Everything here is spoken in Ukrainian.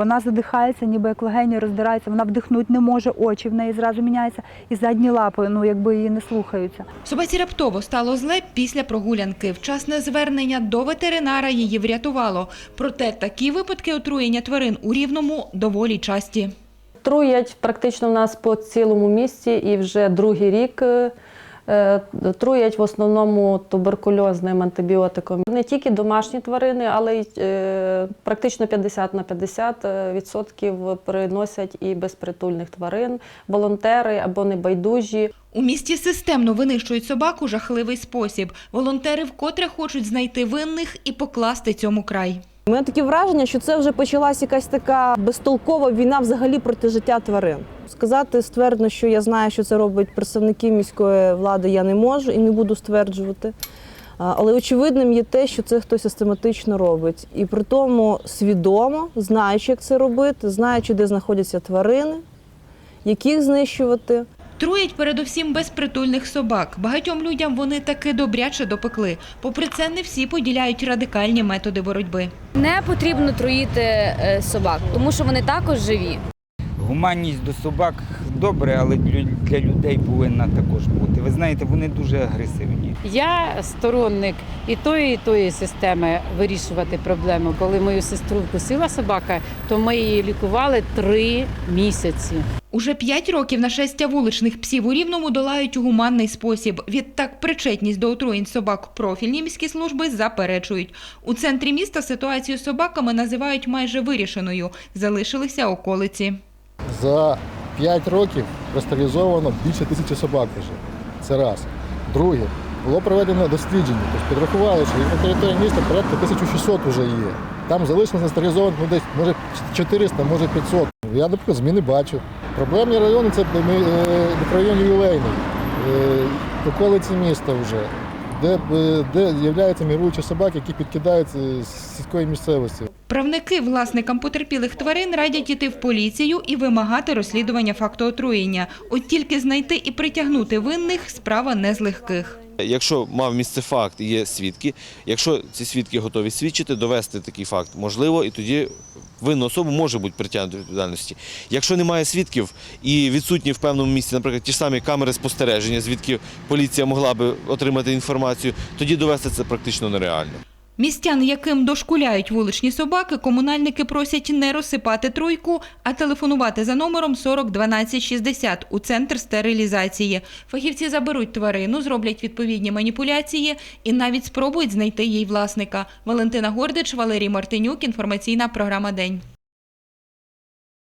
Вона задихається, ніби як легені роздирається, вона вдихнути не може, очі в неї зразу міняються, і задні лапи, ну якби її не слухаються. Собаці раптово стало зле після прогулянки. Вчасне звернення до ветеринара її врятувало. Проте такі випадки отруєння тварин у Рівному доволі часті. Труять практично в нас по цілому місті і вже другий рік е, труять в основному туберкульозним антибіотиком. Не тільки домашні тварини, але й е, практично 50 на 50 е, відсотків приносять і безпритульних тварин, волонтери або небайдужі. У місті системно винищують собак у жахливий спосіб. Волонтери вкотре хочуть знайти винних і покласти цьому край. У мене таке враження, що це вже почалась якась така безтолкова війна взагалі проти життя тварин. Сказати ствердно, що я знаю, що це роблять представники міської влади, я не можу і не буду стверджувати. Але очевидним є те, що це хтось систематично робить. І при тому свідомо, знаючи, як це робити, знаючи, де знаходяться тварини, яких знищувати. Труять передусім безпритульних собак. Багатьом людям вони таки добряче допекли. Попри це, не всі поділяють радикальні методи боротьби. Не потрібно труїти е, собак, тому що вони також живі. Гуманність до собак добре, але для- людей повинна також бути. Ви знаєте, вони дуже агресивні. Я сторонник і тої, і тої системи вирішувати проблему. Коли мою сестру вкусила собака, то ми її лікували три місяці. Уже п'ять років нашестя вуличних псів у Рівному долають у гуманний спосіб. Відтак причетність до отруєнь собак профільні міські служби заперечують. У центрі міста ситуацію з собаками називають майже вирішеною. Залишилися околиці. За 5 років простерилізовано більше тисячі собак вже. Це раз. Друге, було проведено дослідження. Тобто підрахували, що на території міста порядка 1600 вже є. Там залишилось застерилізовано ну, десь може 400, може 500. Я, наприклад, зміни бачу. Проблемні райони це е, мікрорайон ювілейний, е, околиці міста вже, де, е, де з'являються міруючі собаки, які підкидають з сільської місцевості. Правники власникам потерпілих тварин радять іти в поліцію і вимагати розслідування факту отруєння. От тільки знайти і притягнути винних справа не з легких. Якщо мав місце факт є свідки, якщо ці свідки готові свідчити, довести такий факт можливо, і тоді винну особу може бути притягнути до відповідальності. Якщо немає свідків і відсутні в певному місці, наприклад, ті ж самі камери спостереження, звідки поліція могла би отримати інформацію, тоді довести це практично нереально. Містян, яким дошкуляють вуличні собаки, комунальники просять не розсипати тройку, а телефонувати за номером 40 12 60 у центр стерилізації. Фахівці заберуть тварину, зроблять відповідні маніпуляції і навіть спробують знайти їй власника. Валентина Гордич, Валерій Мартинюк. Інформаційна програма День.